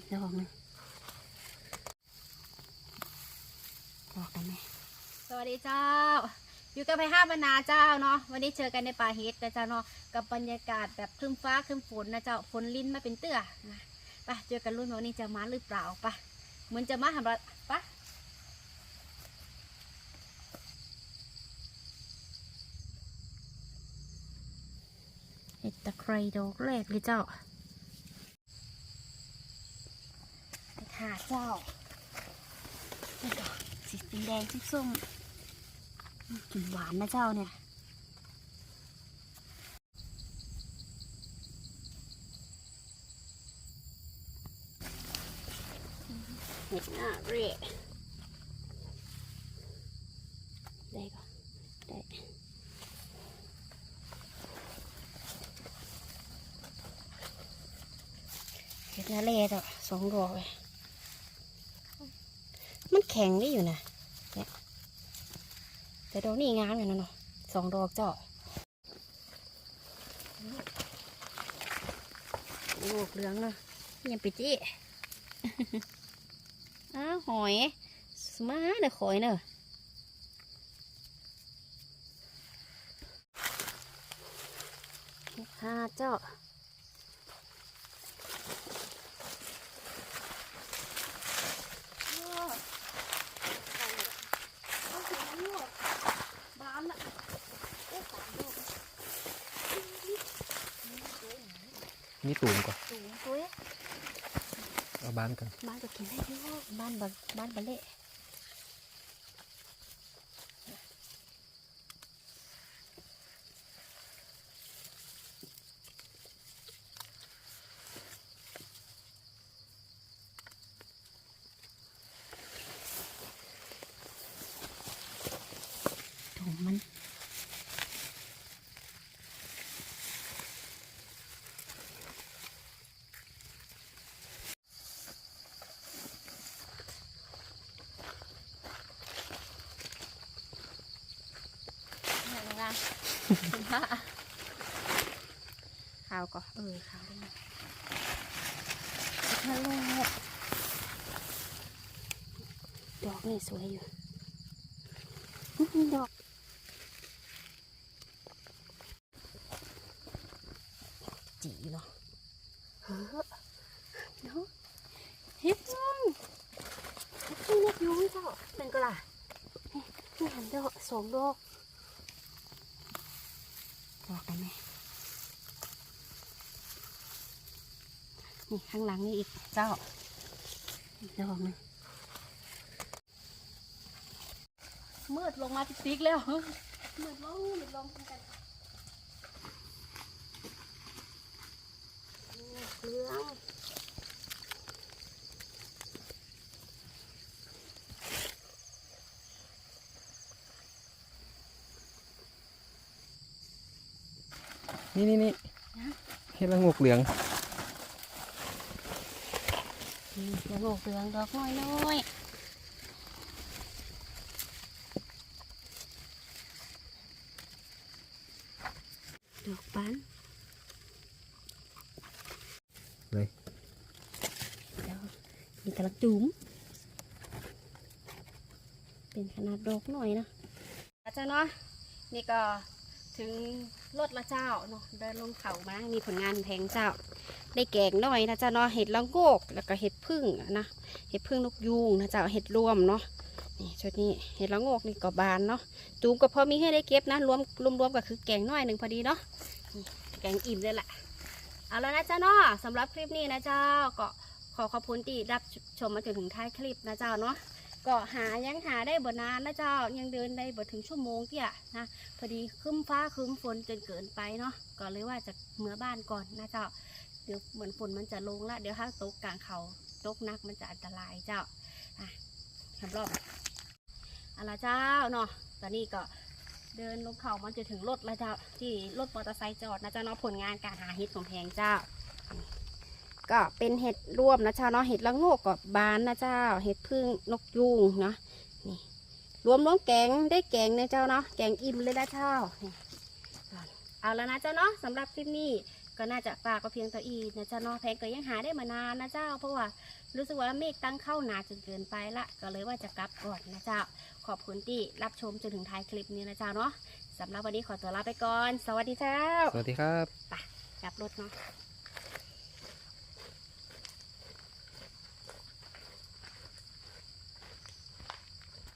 อีกดอกหนึงดอกกันไหมสวัสดีเจ้า อยู่กับไพห้าบรรณาเจ้าเนาะวันนี้เจอกันในป่าเฮ็ดนะเจ้าเนาะกับบรรยากาศแบบครึ้มฟ้าครึ้มฝนนะเจ้าฝนลิ้นมาเป็นเตื้อนะไปเจอกันรุ่นวันนี้จะมาหรือเปล่าปะเหมือนจะมาทำเราปะเห็ดตะไคร้ดอกแรกเลยเจ้าไป หาเจ้านี่ดอกสีแดงสีส้มกลิ่นหวานนะเจ้าเนี่ยเห็ดหน้าเร่ได้ก่อนได้เห็ดหน้าเร่จ้ะสองดอกเลย มันแข็งนี่อยู่นะแต่ดอกนี่งามอยู่นะเนาะสองดอกเจ้าโอ้เหลืองเนาะยังไปจี้อ้าวหอยสมาเด้อขอยเนอะห้าเจ้าบ้านละโอ้สามดอก นี่ตูมก่อนสูงตัวเอาบ้านกันบ้านก็กินได้เยอะบ้านบบ้านบะเละถุงมัน เนี่ยนะ คุณพระ ขาวก็เออขาวได้ไหมฮัลโหลดอกนี่สวยอยู่อื้อหือดอกจีเนาะเฮ้อเนาะเฮ็ดจังเฮ็ดจังเล็กยุ้งเจ้าเป็นก็ล่ะนี่นี่หันดอกสองดอกด อกได้ไหมนี่ข้างหลังนี่อีกเจ้าอีกดอกหนึงมืดลงมาติ๊กๆแล้วมืดลงมืดลงกันเหลือง นี่นี่นี่เห็ดละงกเหลืองนี่เหลืองอกเหลืองดอกน้อยน้อยดอกบานเลยเดี๋ยวมีกระจุ๋มเป็นขนาดดอกหน่อยนะอาจารย์เนาะนี่ก็ ถึงรถละเจ้าเนาะเดินลงเขามา มีผลงานแพงเจ้า ได้แกงน่อยนะเจ้าเนาะเห็ดละโงกแล้วก็เห็ดพึ่งนะเห็ดพึ่งนกยูงนะเจ้าเห็ดรวมเนาะนี่ชุดนี้เห็ดละโงกนี่ก็บานเนาะจูมก็พอมีให้ได้เก็บนะรวมรวมรวมก็คือแกงน้อยหนึ่งพอดีเนาะแกงอิ่มเลยแหละเอาแล้วนะเจ้าเนาะสำหรับคลิปนี้นะเจ้าก็ขอขอบคุณที่รับชมมาจนถึงท้ายคลิปนะเจ้าเนาะ ก็หายังหาได้บ่นานนะเจ้ายังเดินได้บ่ถึงชั่วโมงเที่ยนะพอดีคึ้มฟ้าคึ้มฝนจนเกินไปเนาะก็เลยว่าจะเมื่อบ้านก่อนนะเจ้าเดี๋ยวเหมือนฝนมันจะลงละเดี๋ยวถ้าตกกลางเขาตกหนักมันจะอันตรายเจ้าอะสำรอบอาละเจ้าเนาะตอนนี้ก็เดินลงเขามันจะถึงรถแล้วเจ้าที่รถมอเตอร์ไซค์จอดนะเจ้าเนาะผลงานการหาเห็ดของแพงเจ้า ก็เป็นเห็ดรวมนะเจ้าเนาะเห็ดละโงกกับบานนะเจ้า เห็ดพึ่งนกยูงเนาะนี่รวมล้งแกงได้แกงนะเจ้าเนาะแกงอิ่มเลยนะเจ้านี่เอาแล้วนะเจ้าเนาะสำหรับคลิปนี้ก็น่าจะฝากก็เพียงตัวอีนะเจ้าเนาะแพงก็ยังหาได้มานานนะเจ้า เพราะว่ารู้สึกว่าเมฆตั้งเข้าหนาจนเกินไปละก็เลยว่าจะกลับก่อนนะเจ้า ขอบคุณที่รับชมจนถึงท้ายคลิปนี้นะเจ้าเนาะสำหรับวันนี้ขอตัวลาไปก่อน สวัสดีเจ้า สวัสดีครับกลับรถเนาะ